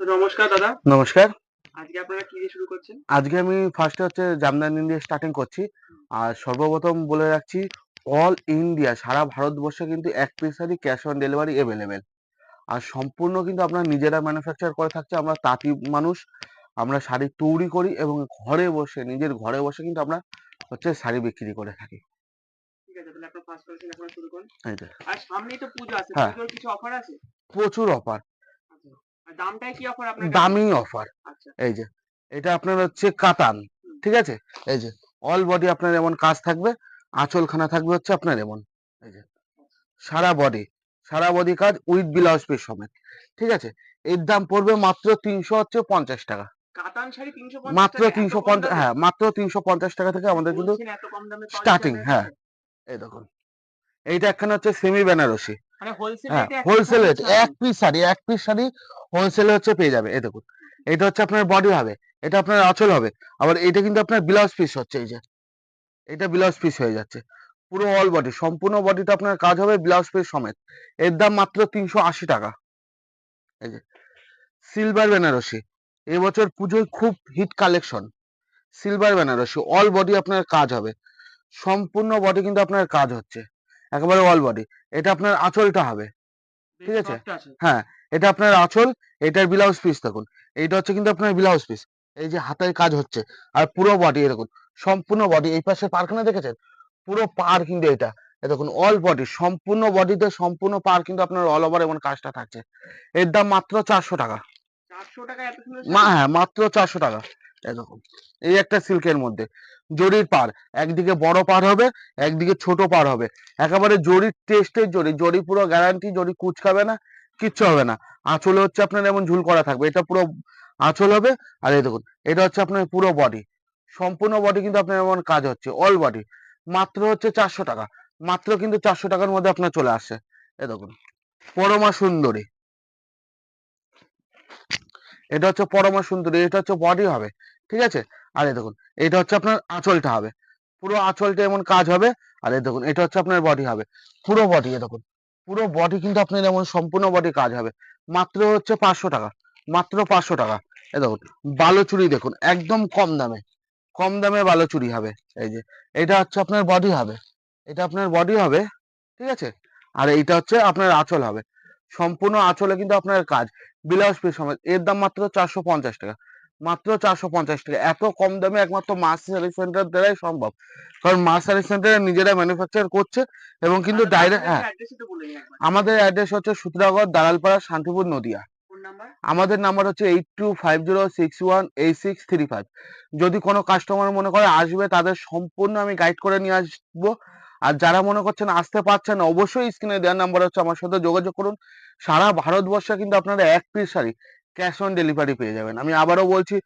তো নমস্কার দাদা। নমস্কার। আজকে আপনারা কি দিয়ে শুরু করছেন? আজকে আমি ফার্স্টে হচ্ছে জামদানি দিয়ে স্টার্টিং করছি। আর সর্বপ্রথম বলে রাখছি অল ইন্ডিয়া সারা ভারতবর্ষে কিন্তু এক পিসারই ক্যাশ অন ডেলিভারি অ্যাভেলেবেল আর সম্পূর্ণ কিন্তু আপনারা নিজেরা ম্যানুফ্যাকচার করে থাকছে আমরা তাঁতি মানুষ আমরা শাড়ি তৈরি করি এবং ঘরে বসে নিজের ঘরে বসে কিন্তু আমরা হচ্ছে শাড়ি বিক্রি করে থাকি। আর সামনেই তো পুজো আছে হ্যাঁ। পুজোর কিছু অফার আছে? প্রচুর অফার দামটাই কি অফার আপনার দামি অফার আচ্ছা। এই যে এটা আপনার হচ্ছে কাতান ঠিক আছে? এই যে অল বডি আপনার এমন কাজ থাকবে আঁচলখানা থাকবে হচ্ছে আপনার এমন এই যে সারা বডি সারা বডি কাজ উইথ ব্লাউজ পিস সমেত ঠিক আছে? এর দাম পড়বে মাত্র তিনশো হচ্ছে পঞ্চাশ টাকা। কাতান শাড়ি 350 মাত্র তিনশো পঞ্চাশ হ্যাঁ মাত্র তিনশো পঞ্চাশ টাকা থেকে আমাদের কিন্তু যাবে? হ্যাঁ। এই দেখুন এইটা একখানে হচ্ছে সেমি বেনারসি হোলসেল হ্যাঁ রেটে হোলসেল রেট এক পিস শাড়ি এক পিস শাড়ি হোলসেলে হচ্ছে পেয়ে যাবে এই দেখুন। এটা হচ্ছে আপনার বডি হবে এটা আপনার আঁচল হবে আবার এটা কিন্তু আপনার ব্লাউজ পিস হচ্ছে এই যে। এটা ব্লাউজ পিস হয়ে যাচ্ছে পুরো অল বডি সম্পূর্ণ বডিটা আপনার কাজ হবে ব্লাউজ পিস সমেত। এর দাম মাত্র তিনশো আশি টাকা। এই যে সিলভার বেনারসি এবছর পুজোয় খুব hit collection silver Banarasi all body আপনার কাজ হবে সম্পূর্ণ বডি কিন্তু আপনার কাজ হচ্ছে। একেবারে অল বডি এটা আপনার আঁচলটা হবে। ঠিক আছে? হ্যাঁ এটা আপনার আঁচল এটার ব্লাউজ পিস দেখুন। এইটা হচ্ছে কিন্তু আপনার ব্লাউজ পিস এই যে হাতের কাজ হচ্ছে। আর পুরো বডি এরকম সম্পূর্ণ বডি এই পাশে পারখানা দেখেছেন? পুরো পার কিন্তু এটা। দেখুন অল বডি সম্পূর্ণ বডিতে সম্পূর্ণ পার কিন্তু আপনার অল ওভার এমন কাজটা থাকছে। এর দাম মাত্র চারশো টাকা। 400 টাকা এত সুন্দর মা হ্যাঁ মাত্র চারশো টাকা। দেখুন এই একটা সিল্কের মধ্যে। জরির পার। একদিকে বড় পার হবে, একদিকে ছোট পার হবে। একেবারে জরির টেস্টের জরি। জরি পুরো গ্যারান্টি জরি কুচকাবে না, কিচ্ছু হবে না। আঁচলে হচ্ছে আপনার এমন ঝুল করা থাকবে। এটা পুরো আঁচল হবে। আর এই দেখুন, এটা হচ্ছে আপনার পুরো বডি সম্পূর্ণ বডি কিন্তু আপনার এমন কাজ হচ্ছে। অল বডি মাত্র হচ্ছে চারশো টাকা। মাত্র কিন্তু চারশো টাকার মধ্যে আপনার চলে আসছে এ দেখুন, পরমা সুন্দরী। এটা হচ্ছে পরমা সুন্দরী। এটা হচ্ছে বডি হবে। ঠিক আছে? আর এই দেখুন এটা হচ্ছে আপনার আঁচলটা হবে। পুরো আঁচলটা এমন কাজ হবে, আর এই দেখুন, এটা হচ্ছে আপনার বডি হবে। পুরো বডি এ দেখুন, পুরো বডি কিন্তু আপনার এমন সম্পূর্ণ বডি কাজ হবে। মাত্র হচ্ছে পাঁচশো টাকা, মাত্র পাঁচশো টাকা। এ দেখুন, বালুচুরি দেখুন, একদম কম দামে কম দামে বালুচুরি হবে, এই যে। এটা হচ্ছে আপনার বডি হবে, এটা আপনার বডি হবে, ঠিক আছে? আর এইটা হচ্ছে আপনার আঁচল হবে। সম্পূর্ণ আঁচলে কিন্তু আপনার কাজ ব্লাউজ পিস সমেত এর দাম মাত্র চারশো পঞ্চাশ টাকা। মাত্র চারশো পঞ্চাশ টাকা। এত কম দামে একমাত্র মাস সার্ভিস সেন্টার দ্বারাই সম্ভব। কারণ মাস সার্ভিস সেন্টারে নিজেরা ম্যানুফ্যাকচার করছে এবং কিন্তু ডাইরেক্ট হ্যাঁ। আমাদের অ্যাড্রেস হচ্ছে সুতরাগড় দালালপাড়া শান্তিপুর নদিয়া। আমাদের নাম্বার হচ্ছে eight two five zero six one eight six three five যদি কোনো কাস্টমার মনে করে আসবে তাদের সম্পূর্ণ আমি গাইড করে নিয়ে আসব। আর যারা মনে করছেন আসতে পারছেন অবশ্যই স্ক্রিনে দেওয়ার নাম্বার হচ্ছে আমার সাথে যোগাযোগ করুন। সারা ভারতবর্ষে কিন্তু আপনারা এক piece sari cash on delivery পেয়ে যাবেন। আমি আবারও বলছি,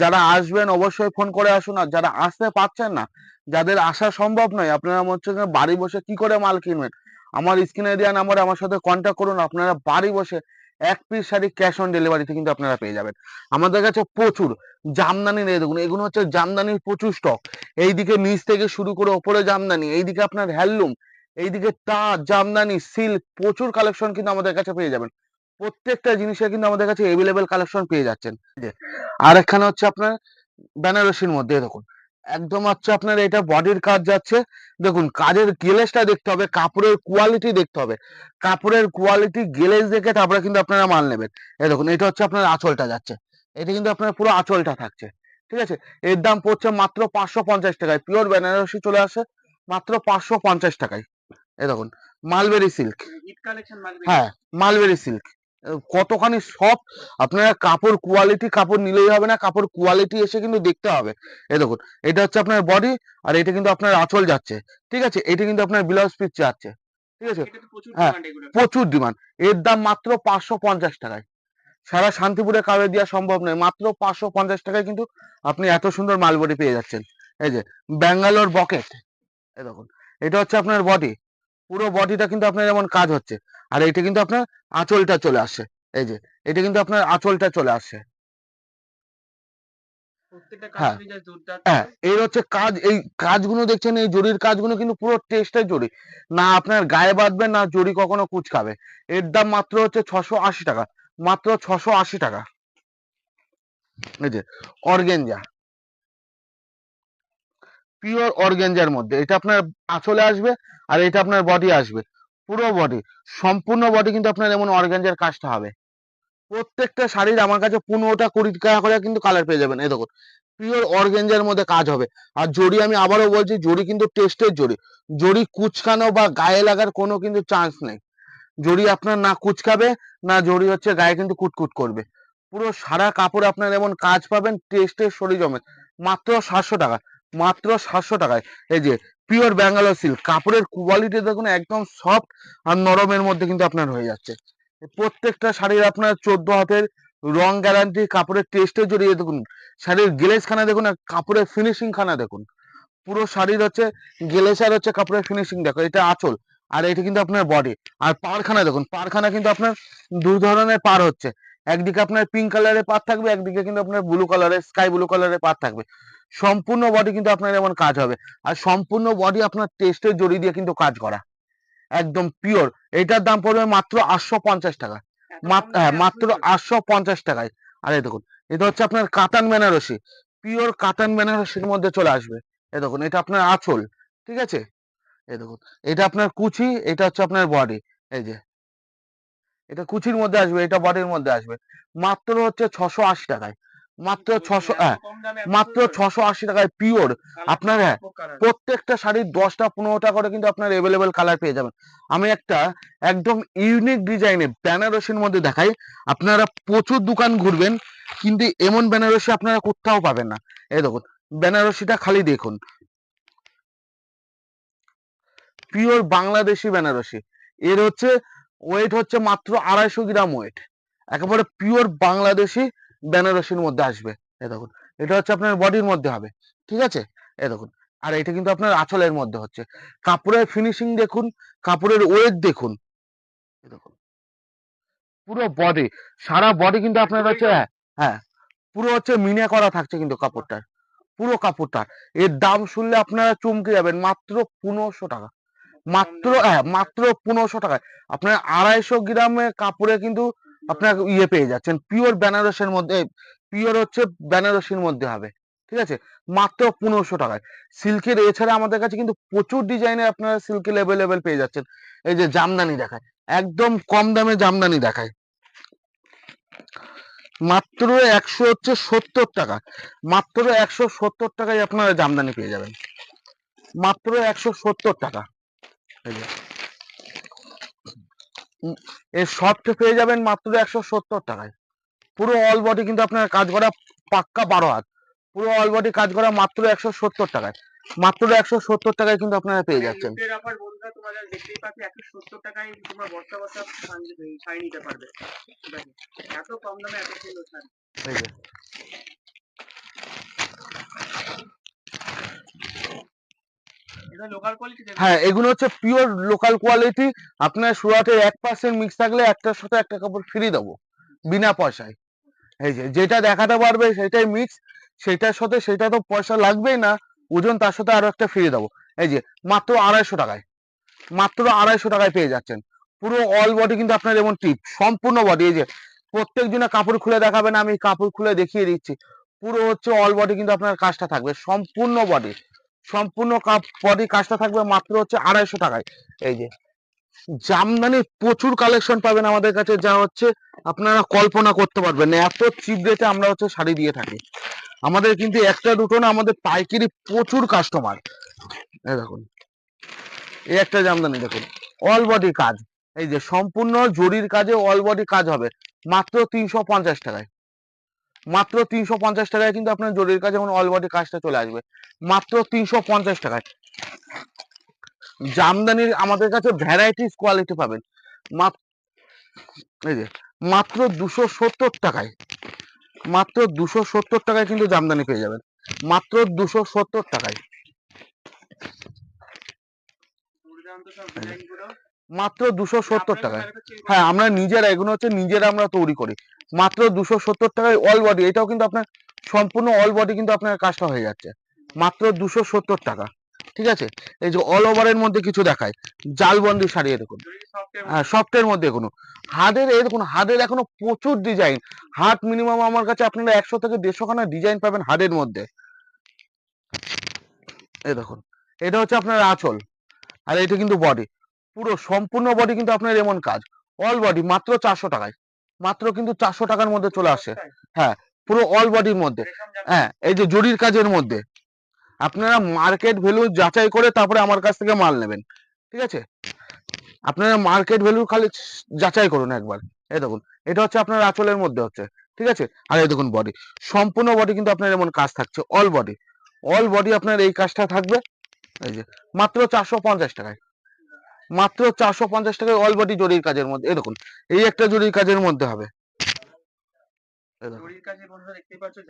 যারা আসবেন অবশ্যই ফোন করে আসুন। আর যারা আসতে পারছেন না, যাদের আসা সম্ভব নয়, আপনারা মনে হচ্ছে বাড়ি বসে কি করে মাল কিনবেন? আমার স্ক্রিনে দেওয়া নাম্বারে আমার সাথে কন্ট্যাক্ট করুন। আপনারা বাড়ি বসে এক পিস শাড়ি ক্যাশ অন ডেলিভারিতে কিন্তু আপনারা পেয়ে যাবেন। আমাদের কাছে প্রচুর জামদানি নিয়ে দেখুন, এগুলো হচ্ছে জামদানির প্রচুর স্টক এইদিকে নিচ থেকে শুরু করে ওপরে জামদানি, এইদিকে আপনার হ্যান্ডলুম এইদিকে তাঁত জামদানি সিল্ক প্রচুর কালেকশন কিন্তু আমাদের কাছে পেয়ে যাবেন। প্রত্যেকটা জিনিসের কিন্তু আমাদের কাছে এভেলেবেল কালেকশন পেয়ে যাচ্ছেন। আর এখানে হচ্ছে আপনার বেনারসির মধ্যে দেখুন একদম হচ্ছে আপনার এটা বডির কাজ যাচ্ছে। দেখুন কাজের গেলেজটা দেখতে হবে কাপড়ের কোয়ালিটি দেখতে হবে। কাপড়ের কোয়ালিটি গেলেজ দেখে তারপরে কিন্তু আপনারা মাল নেবেন। এই দেখুন এটা হচ্ছে আপনার আঁচলটা যাচ্ছে। এটা কিন্তু আপনার পুরো আঁচলটা থাকছে। ঠিক আছে? এর দাম পড়ছে মাত্র পাঁচশো পঞ্চাশ টাকায়। পিওর বেনারসি চলে আসে মাত্র পাঁচশো পঞ্চাশ টাকায়। এ দেখুন মালবেরি সিল্ক হ্যাঁ মালবেরি সিল্ক কতখানি সফট আপনারা কাপড় কোয়ালিটি কাপড় নিলেই হবে না কাপড় কোয়ালিটি এসে কিন্তু দেখতে হবে। এ দেখুন এটা হচ্ছে আপনার বডি আর এটা কিন্তু আপনার আঁচল যাচ্ছে ঠিক আছে? এটা কিন্তু আপনার ব্লাউজ পিস যাচ্ছে ঠিক আছে? হ্যাঁ, প্রচুর ডিমান্ড এর দাম মাত্র পাঁচশো পঞ্চাশ টাকায়। সারা শান্তিপুরে কাবে দেওয়া সম্ভব নয় মাত্র পাঁচশো পঞ্চাশ টাকায় কিন্তু আপনি এত সুন্দর মালবডি পেয়ে যাচ্ছেন। এই যে ব্যাঙ্গালোর বকেট এই দেখুন এটা হচ্ছে আপনার বডি পুরো বডিটা কিন্তু আপনার যেমন কাজ হচ্ছে। আর এটা কিন্তু আপনার আঁচলটা চলে আসে। এই যে এটা কিন্তু আপনার আঁচলটা চলে আসে। হ্যাঁ, কাজ হ্যাঁ। এর হচ্ছে কাজ এই কাজগুলো দেখছেন এই জরির কাজগুলো কিন্তু পুরো টেস্টের জরি। না আপনার গায়ে বাঁধবে না জরি কখনো কুচকাবে। এর দাম মাত্র হচ্ছে ছশো আশি টাকা। মাত্র ছশো আশি টাকা। এই যে অর্গেঞ্জা পিওর অর্গেঞ্জার মধ্যে। এটা আপনার আঁচলে আসবে আর এটা আপনার বডি আসবে। পুরো বডি সম্পূর্ণ বডি কিন্তু আপনার এমন অর্গেঞ্জার কাজটা হবে। প্রত্যেকটা শাড়ির আমার কাছে পনেরোটা কুড়ি টাকা করে কিন্তু কালার পেয়ে যাবেন। এই দেখুন পিওর অর্গেঞ্জার মধ্যে কাজ হবে। আর জড়ি আমি আবারও বলছি, জড়ি কিন্তু টেস্টের জড়ি। জড়ি কুচকানো বা গায়ে লাগার কোনো কিন্তু চান্স নেই। জড়ি আপনার না কুচকাবে, না জড়ি হচ্ছে গায়ে কিন্তু কুটকুট করবে। পুরো সারা কাপড় আপনার এমন কাজ পাবেন টেস্টের শরীর জমে মাত্র সাতশো টাকা। মাত্র সাতশো টাকায়। এই যে পিওর ব্যাঙ্গালোর সিল্ক কাপড়ের কোয়ালিটি দেখুন একদম সফট আর নরমের মধ্যে কিন্তু আপনার হয়ে যাচ্ছে। প্রত্যেকটা শাড়ির আপনার চোদ্দ হাতের রং গ্যারান্টি কাপড়ের টেস্টে জড়িয়ে দেখুন। শাড়ির গ্লেজ খানা দেখুন আর কাপড়ের ফিনিশিং খানা দেখুন। পুরো শাড়ির হচ্ছে গ্লেজ আর হচ্ছে কাপড়ের ফিনিশিং দেখো, এটা আঁচল আর এটা কিন্তু আপনার বডি আর পারখানা দেখুন পারখানা কিন্তু আপনার দু ধরনের পার হচ্ছে। একদিকে আপনার পিঙ্ক কালারের পার থাকবে একদিকে কিন্তু আপনার ব্লু কালারের স্কাই ব্লু কালারের পার থাকবে। সম্পূর্ণ বডি কিন্তু আপনার এমন কাজ হবে। আর সম্পূর্ণ বডি আপনার টেস্টের জড়ি দিয়ে কিন্তু কাজ করা। একদম পিওর এটার দাম পড়বে মাত্র আটশো পঞ্চাশ টাকা। হ্যাঁ, মাত্র আটশো পঞ্চাশ টাকায়। আর এই দেখুন এটা হচ্ছে আপনার কাতান বেনারসি। পিওর কাতান বেনারসির মধ্যে চলে আসবে। এ দেখুন এটা আপনার আঁচল ঠিক আছে? এ দেখুন এটা আপনার কুচি এটা হচ্ছে আপনার বডি এই যে এটা কুচির মধ্যে আসবে এটা বডির মধ্যে আসবে। মাত্র হচ্ছে ছশো আশি টাকায়। মাত্র ছশো হ্যাঁ মাত্র ছশো আশি টাকায় পিওর। আপনার হ্যাঁ, প্রত্যেকটা শাড়ির দশটা পনেরোটা করে কিন্তু আপনার এভেলেবেল কালার পেয়ে যাবেন। আমি একটা একদম ইউনিক ডিজাইনে বেনারসির মধ্যে দেখাই। আপনারা প্রচুর দোকান ঘুরবেন কিন্তু এমন বেনারসি আপনারা কোথাও পাবেন না। এই দেখুন বেনারসিটা খালি দেখুন। পিওর বাংলাদেশি বেনারসি। এর হচ্ছে ওয়েট হচ্ছে মাত্র আড়াইশো গ্রাম ওয়েট একেবারে পিওর বাংলাদেশি বেনারসির মধ্যে আসবে। এ দেখুন, এটা হচ্ছে আপনার বডির মধ্যে হবে, ঠিক আছে? এ দেখুন, আর এটা কিন্তু আপনার আঁচলের মধ্যে হচ্ছে। কাপড়ের ফিনিশিং দেখুন, কাপড়ের ওয়েট দেখুন। দেখুন, পুরো বডি সারা বডি কিন্তু আপনার হচ্ছে হ্যাঁ হ্যাঁ পুরো হচ্ছে মিনে করা থাকছে কিন্তু কাপড়টার, পুরো কাপড়টা এর দাম শুনলে আপনারা চমকে যাবেন, মাত্র পনেরোশো টাকা। মাত্র হ্যাঁ মাত্র পনেরোশো টাকায়। আপনার আড়াইশো গ্রামে কাপড়ে কিন্তু আপনার ইয়ে পেয়ে যাচ্ছেন। পিওর বেনারসের মধ্যে পিওর হচ্ছে বেনারসির মধ্যে হবে। ঠিক আছে? মাত্র পনেরোশো টাকায়। সিল্কের এছাড়া আমাদের কাছে কিন্তু প্রচুর ডিজাইনের আপনারা সিল্কের অ্যাভেলেবেল পেয়ে যাচ্ছেন। এই যে জামদানি দেখায়। একদম কম দামে জামদানি দেখায়। মাত্র একশো হচ্ছে সত্তর টাকা। মাত্র একশো সত্তর টাকায় আপনারা জামদানি পেয়ে যাবেন। মাত্র একশো সত্তর টাকা। এর সফট পেয়ে যাবেন মাত্র একশো সত্তর টাকায়। পুরো অল বডি কিন্তু আপনার কাজ করা পাক্কা বারো হাত। পুরো অল বডি কাজ করা মাত্র একশো সত্তর টাকায়। মাত্র একশো সত্তর টাকায় কিন্তু আপনারা পেয়ে যাচ্ছেন। এত কম দামে এত সুন্দর শাড়ি এই যে এটা লোকাল কোয়ালিটি হ্যাঁ এগুলো হচ্ছে পিওর লোকাল কোয়ালিটি আপনার সুরাটের এক পার্সেন্ট মিক্স থাকলে একটার সাথে একটা কাপড় ফ্রি দেবো, বিনা পয়সায়। এই যে, যেটা দেখাতে পারবে সেটাই মিক্স সেটার সাথে সেটা তো পয়সা লাগবেই না, ওজন তার সাথে আরও একটা ফ্রি দেবো। এই যে, মাত্র আড়াইশো টাকায়, মাত্র আড়াইশো টাকায় পেয়ে যাচ্ছেন। পুরো অল বডি কিন্তু আপনার যেমন টিপ সম্পূর্ণ বডি এই যে প্রত্যেক দিনে কাপড় খুলে দেখাবেন আমি কাপড় খুলে দেখিয়ে দিচ্ছি। পুরো হচ্ছে অল বডি কিন্তু আপনার কাজটা থাকবে, সম্পূর্ণ বডি সম্পূর্ণ বডি কাজটা থাকবে মাত্র হচ্ছে আড়াইশো টাকায়। এই যে, জামদানির প্রচুর কালেকশন পাবেন আমাদের কাছে, যা হচ্ছে আপনারা কল্পনা করতে পারবেন না। এত চিপ রেটে আমরা হচ্ছে শাড়ি দিয়ে থাকি। আমাদের কিন্তু একটা দুটো না, আমাদের পাইকারি প্রচুর কাস্টমার দেখুন, এই একটা জামদানি দেখুন অল বডি কাজ। এই যে, সম্পূর্ণ জরির কাজে অল বডি কাজ হবে, মাত্র তিনশো পঞ্চাশ টাকায়। মাত্র তিনশো পঞ্চাশ টাকায় কিন্তু আপনার জরির কাজে যেমন অল বডি কাজটা চলে আসবে। মাত্র তিনশো পঞ্চাশ টাকায়। জামদানির আমাদের কাছে ভ্যারাইটিস কোয়ালিটি পাবেন। এই যে, মাত্র দুশো সত্তর টাকায়। মাত্র দুশো সত্তর টাকায় কিন্তু জামদানি পেয়ে যাবেন। মাত্র দুশো সত্তর টাকায়। মাত্র দুশো সত্তর টাকায়। হ্যাঁ আমরা নিজেরা এগুলো হচ্ছে নিজেরা আমরা তৈরি করি। মাত্র দুশো সত্তর টাকায় অল বডি এটাও কিন্তু আপনার সম্পূর্ণ অল বডি কিন্তু আপনার কাজটা হয়ে যাচ্ছে। মাত্র দুশো সত্তর টাকা ঠিক আছে? এই যে অল ওভারের মধ্যে কিছু দেখায় জালবন্দি শাড়ি এরকম হ্যাঁ সফটের মধ্যে কোনো হাতের দেখুন হাতের এখনও প্রচুর ডিজাইন হাত মিনিমাম আমার কাছে আপনারা একশো থেকে দেড়শো খানা ডিজাইন পাবেন হাতের মধ্যে। এই দেখুন এটা হচ্ছে আপনার আঁচল। আর এটা কিন্তু বডি পুরো সম্পূর্ণ বডি কিন্তু আপনার এমন কাজ। অল বডি মাত্র চারশো টাকায়। মাত্র কিন্তু চারশো টাকার মধ্যে চলে আসে। হ্যাঁ পুরো অল বডির মধ্যে। হ্যাঁ এই যে জরির কাজের মধ্যে। আপনারা মার্কেট ভ্যালু যাচাই করে তারপরে আমার কাছ থেকে মাল নেবেন। ঠিক আছে? আপনারা মার্কেট ভ্যালু খালি যাচাই করুন একবার। এই দেখুন এটা হচ্ছে আপনার আঁচলের মধ্যে হচ্ছে। ঠিক আছে? আর এই দেখুন বডি সম্পূর্ণ বডি কিন্তু আপনার এমন কাজ থাকছে। অল বডি অল বডি আপনার এই কাজটা থাকবে। এই যে মাত্র চারশো পঞ্চাশ টাকায়। মাত্র চারশো পঞ্চাশ টাকায় অল বডি জরির কাজের মধ্যে এই দেখুন এই একটা জরির কাজের মধ্যে হবে।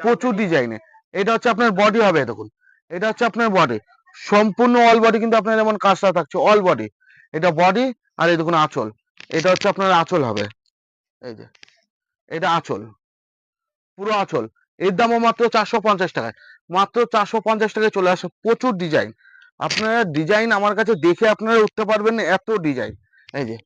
প্রচুর ডিজাইনে এটা হচ্ছে আপনার বডি হবে দেখুন এটা হচ্ছে আপনার বডি সম্পূর্ণ অল বডি কিন্তু আপনার যেমন কাজটা থাকছে অল বডি এটা বডি আর এই দেখুন আঁচল এটা হচ্ছে আপনার আঁচল হবে এই যে এটা আঁচল পুরো আঁচল এর দামও মাত্র চারশো পঞ্চাশ টাকায় মাত্র চারশো পঞ্চাশ টাকায় চলে আসে প্রচুর ডিজাইন আপনারা ডিজাইন আমার কাছে দেখে আপনারা উঠতে পারবেন এত ডিজাইন এই যে,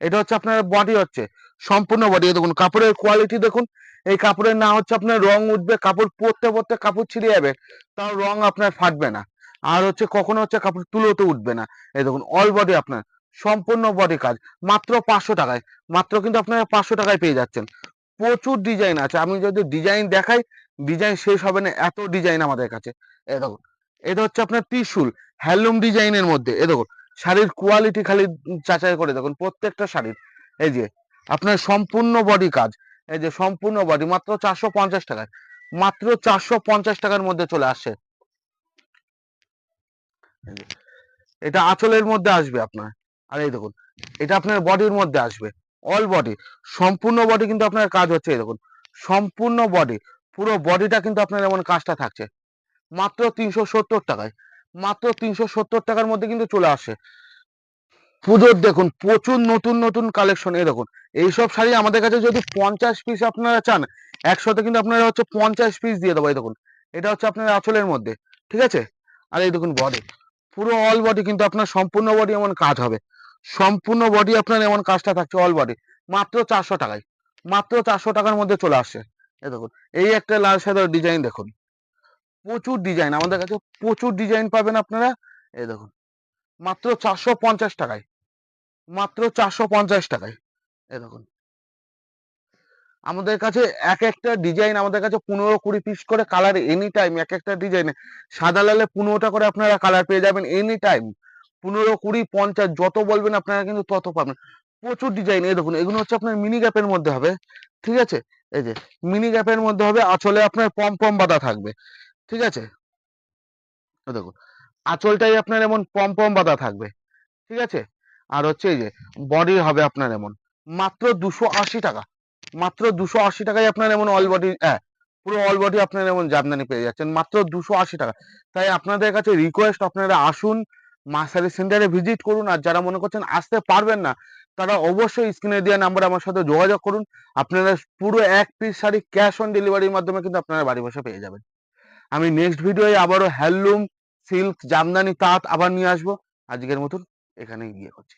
এটা হচ্ছে আপনার বডি হচ্ছে, সম্পূর্ণ বডি দেখুন, কাপড়ের কোয়ালিটি দেখুন, এই কাপড়ের না হচ্ছে আপনার রং উঠবে, কাপড় পরতে পরতে কাপড় ছিঁড়ে যাবে, তাও রং আপনার ফাটবে না। আর হচ্ছে কখনো হচ্ছে কাপড় তুলোতে উঠবে না। এই দেখুন অল বডি আপনার, সম্পূর্ণ বডি কাজ, মাত্র পাঁচশো টাকায়, মাত্র কিন্তু আপনারা পাঁচশো টাকায় পেয়ে যাচ্ছেন। প্রচুর ডিজাইন আছে, আমি যদি ডিজাইন দেখাই ডিজাইন শেষ হবে না, এত ডিজাইন আমাদের কাছে। এই দেখুন এটা হচ্ছে আপনার ত্রিশুল হ্যান্ডলুম ডিজাইনের মধ্যে। এ দেখুন শাড়ির কোয়ালিটি খালি যাচাই করে দেখুন প্রত্যেকটা শাড়ির। এই যে আপনার সম্পূর্ণ বডি কাজ। এই যে সম্পূর্ণ বডি মাত্র চারশো পঞ্চাশ টাকায়। মাত্র চারশো পঞ্চাশ টাকার মধ্যে চলে যে, এটা আঁচলের মধ্যে আসবে আপনার। আর এই দেখুন এটা আপনার বডির মধ্যে আসবে। অল বডি সম্পূর্ণ বডি কিন্তু আপনার কাজ হচ্ছে এই দেখুন। সম্পূর্ণ বডি পুরো বডিটা কিন্তু আপনার এমন কাজটা থাকছে। মাত্র তিনশো সত্তর টাকায়। মাত্র তিনশো সত্তর টাকার মধ্যে কিন্তু চলে আসে। পুজোর দেখুন, প্রচুর নতুন নতুন কালেকশন এই দেখুন। এইসব শাড়ি আমাদের কাছে যদি পঞ্চাশ পিস আপনারা চান একশোতে কিন্তু আপনারা হচ্ছে পঞ্চাশ পিস দিয়ে দেবো, এই দেখুন। এটা হচ্ছে আপনার আঁচলের মধ্যে, ঠিক আছে? আর এই দেখুন বডি পুরো অল বডি কিন্তু আপনার সম্পূর্ণ বডি এমন কাজ হবে। সম্পূর্ণ বডি আপনার এমন কাজটা থাকছে অল বডি মাত্র চারশো টাকায়, মাত্র চারশো টাকার মধ্যে চলে আসছে এই দেখুন। এই একটা লাল সাদার ডিজাইন দেখুন। প্রচুর ডিজাইন আমাদের কাছে প্রচুর ডিজাইন পাবেন আপনারা। এই দেখুন, মাত্র চারশো পঞ্চাশ টাকায়, মাত্র চারশো পঞ্চাশ টাকায়, এই দেখুন। আমাদের কাছে এক একটা ডিজাইন আমাদের কাছে পনেরো কুড়ি পিস করে কালার এনি টাইম এক একটা ডিজাইনে সাদা লালে পনেরোটা করে আপনারা কালার পেয়ে যাবেন এনি টাইম পনেরো কুড়ি পঞ্চাশ, যত বলবেন আপনারা কিন্তু তত পাবেন। প্রচুর ডিজাইন এই দেখুন, এগুলো হচ্ছে আপনার মিনি গ্যাপের মধ্যে হবে। ঠিক আছে? এই যে মিনি গ্যাপের মধ্যে হবে, আঁচলে আপনার পম পম বাঁধা থাকবে। ঠিক আছে? দেখুন, আঁচলটাই আপনার এমন পম পম বাঁধা থাকবে, ঠিক আছে? আর হচ্ছে এই যে বডি হবে আপনার এমন, মাত্র দুশো আশি টাকা, মাত্র দুশো আশি টাকায় আপনার এমন অল বডি হ্যাঁ পুরো অল বডি আপনার এমন জামদানি পেয়ে যাচ্ছেন, মাত্র দুশো আশি টাকা। তাই আপনাদের কাছে রিকোয়েস্ট আপনারা আসুন, মাসারি সেন্টারে ভিজিট করুন, আর যারা মনে করছেন আসতে পারবেন না, তারা অবশ্যই স্ক্রিনে দেওয়া নাম্বারে আমার সাথে যোগাযোগ করুন, আপনারা পুরো এক পিস শাড়ি ক্যাশ অন ডেলিভারির মাধ্যমে কিন্তু আপনারা বাড়ি বসে পেয়ে যাবেন। আমি নেক্সট ভিডিওয়ে আবারও হ্যান্ডলুম সিল্ক জামদানি, তাঁত আবার নিয়ে আসব। আজকের মতন এখানেই গিয়ে করছি।